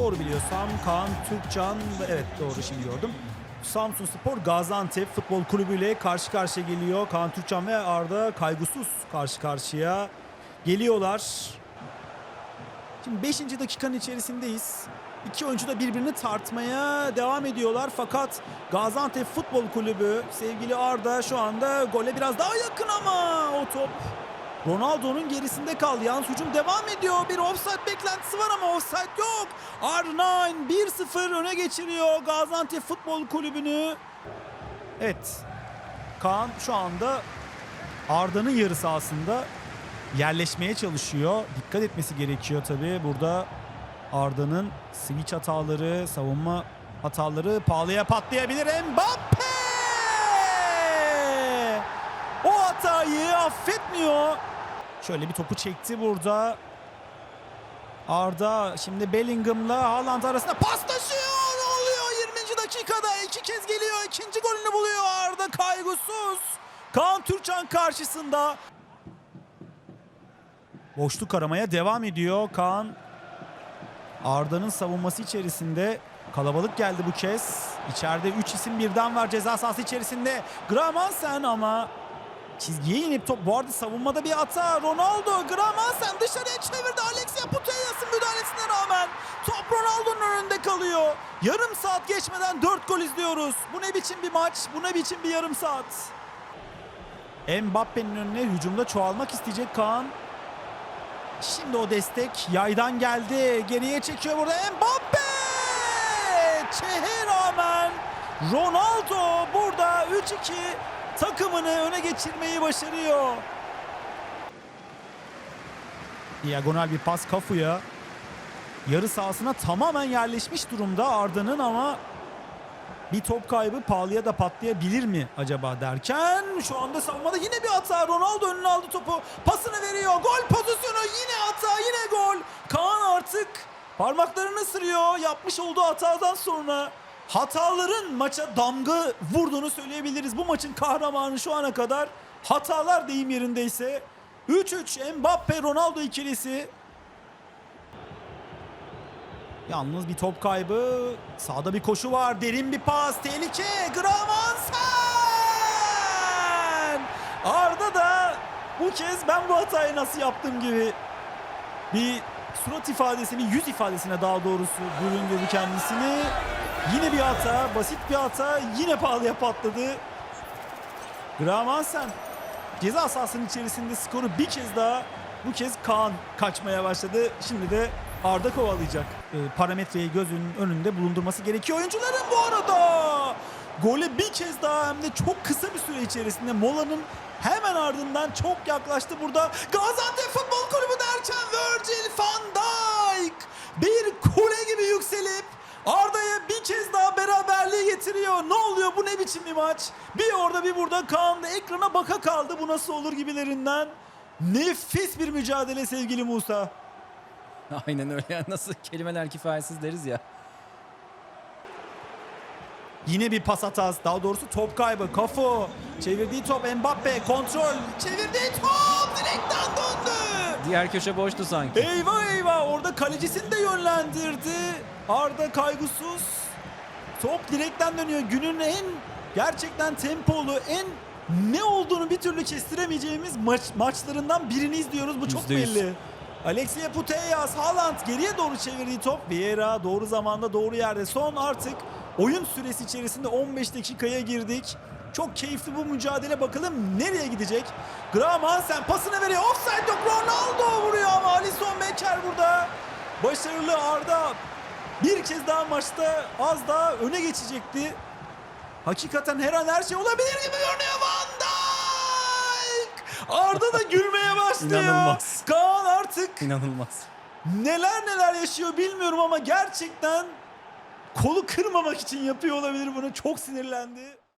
Doğru biliyorsam Kaan Türkcan ve evet doğru şimdi gördüm. Samsun Spor Gaziantep Futbol Kulübü ile karşı karşıya geliyor. Kaan Türkcan ve Arda Kaygusuz karşı karşıya geliyorlar. Şimdi 5. dakikanın içerisindeyiz. İki oyuncu da birbirini tartmaya devam ediyorlar. Fakat Gaziantep Futbol Kulübü sevgili Arda şu anda gole biraz daha yakın ama o top Ronaldo'nun gerisinde kaldı. Yalnız hücum devam ediyor. Bir offside beklentisi var ama offside yok. R9 1-0 öne geçiriyor Gaziantep Futbol Kulübü'nü. Evet. Kaan şu anda Arda'nın yarı sahasında yerleşmeye çalışıyor. Dikkat etmesi gerekiyor tabii. Burada Arda'nın switch hataları, savunma hataları pahalıya patlayabilir. Mbappe! O hatayı affetmiyor. Şöyle bir topu çekti burada. Arda şimdi Bellingham'la Haaland arasında paslaşıyor. Oluyor 20. dakikada? iki kez geliyor. ikinci golünü buluyor Arda kaygısız. Kaan Türkcan karşısında. Boşluk aramaya devam ediyor Kaan. Arda'nın savunması içerisinde kalabalık geldi bu kez. İçeride 3 isim birden var ceza sahası içerisinde. Gramansen ama çizgiye inip top. Bu arada savunmada bir hata. Ronaldo Gramansen dışarıya çevirdi. Alexia Puteyas'ın müdahalesine rağmen top Ronaldo'nun önünde kalıyor. Yarım saat geçmeden 4 gol izliyoruz. Bu ne biçim bir maç? Bu ne biçim bir yarım saat? Mbappe'nin önüne hücumda çoğalmak isteyecek Kaan. Şimdi o destek yaydan geldi. Geriye çekiyor burada Mbappe! Çehe rağmen Ronaldo burada 3-2 takımını öne geçirmeyi başarıyor. Diagonal bir pas Kafu'ya. Yarı sahasına tamamen yerleşmiş durumda Arda'nın ama bir top kaybı pahalıya da patlayabilir mi acaba derken şu anda savunmada yine bir hata. Ronaldo önüne aldı topu. Pasını veriyor. Gol pozisyonu yine hata yine gol. Kaan artık parmaklarını ısırıyor. Yapmış olduğu hatadan sonra hataların maça damga vurduğunu söyleyebiliriz. Bu maçın kahramanı şu ana kadar hatalar deyim yerindeyse 3-3 Mbappe Ronaldo ikilisi Yalnız bir top kaybı. Sağda bir koşu var. Derin bir pas. Tehlike. Gramansen! Arda da bu kez ben bu hatayı nasıl yaptım gibi bir surat ifadesini, yüz ifadesine daha doğrusu büründürdü kendisini. Yine bir hata, basit bir hata. Yine pahalıya patladı. Gramansen ceza sahasının içerisinde skoru bir kez daha bu kez Kaan kaçmaya başladı. Şimdi de Arda kovalayacak. Ee, parametreyi gözünün önünde bulundurması gerekiyor oyuncuların bu arada. Gole bir kez daha hem de çok kısa bir süre içerisinde molanın hemen ardından çok yaklaştı burada. Gaziantep derken Virgil van Dijk bir kule gibi yükselip Arda'ya bir kez daha beraberliği getiriyor. Ne oluyor bu ne biçim bir maç? Bir orada bir burada Kaan da ekrana baka kaldı. Bu nasıl olur gibilerinden. Nefis bir mücadele sevgili Musa. Aynen öyle. Nasıl kelimeler kifayetsiz deriz ya. Yine bir pas hatası. Daha doğrusu top kaybı. Kafu. Çevirdiği top Mbappe. Kontrol. Çevirdiği top direkten döndü. Diğer köşe boştu sanki. Eyvah eyvah. Orada kalecisini de yönlendirdi. Arda kaygısız. Top direkten dönüyor. Günün en gerçekten tempolu, en ne olduğunu bir türlü kestiremeyeceğimiz maç, maçlarından birini izliyoruz. Bu çok Yüzde yüz. belli. Alexia Putellas, Haaland geriye doğru çevirdiği top. Vieira doğru zamanda doğru yerde. Son artık oyun süresi içerisinde 15 dakikaya girdik. Çok keyifli bu mücadele. Bakalım nereye gidecek? Graham Hansen pasını veriyor. Offside Becker burada. Başarılı Arda bir kez daha maçta az daha öne geçecekti. Hakikaten her an her şey olabilir gibi görünüyor Van Dijk. Arda da gülmeye başlıyor. İnanılmaz. Kaan artık İnanılmaz. neler neler yaşıyor bilmiyorum ama gerçekten kolu kırmamak için yapıyor olabilir bunu. Çok sinirlendi.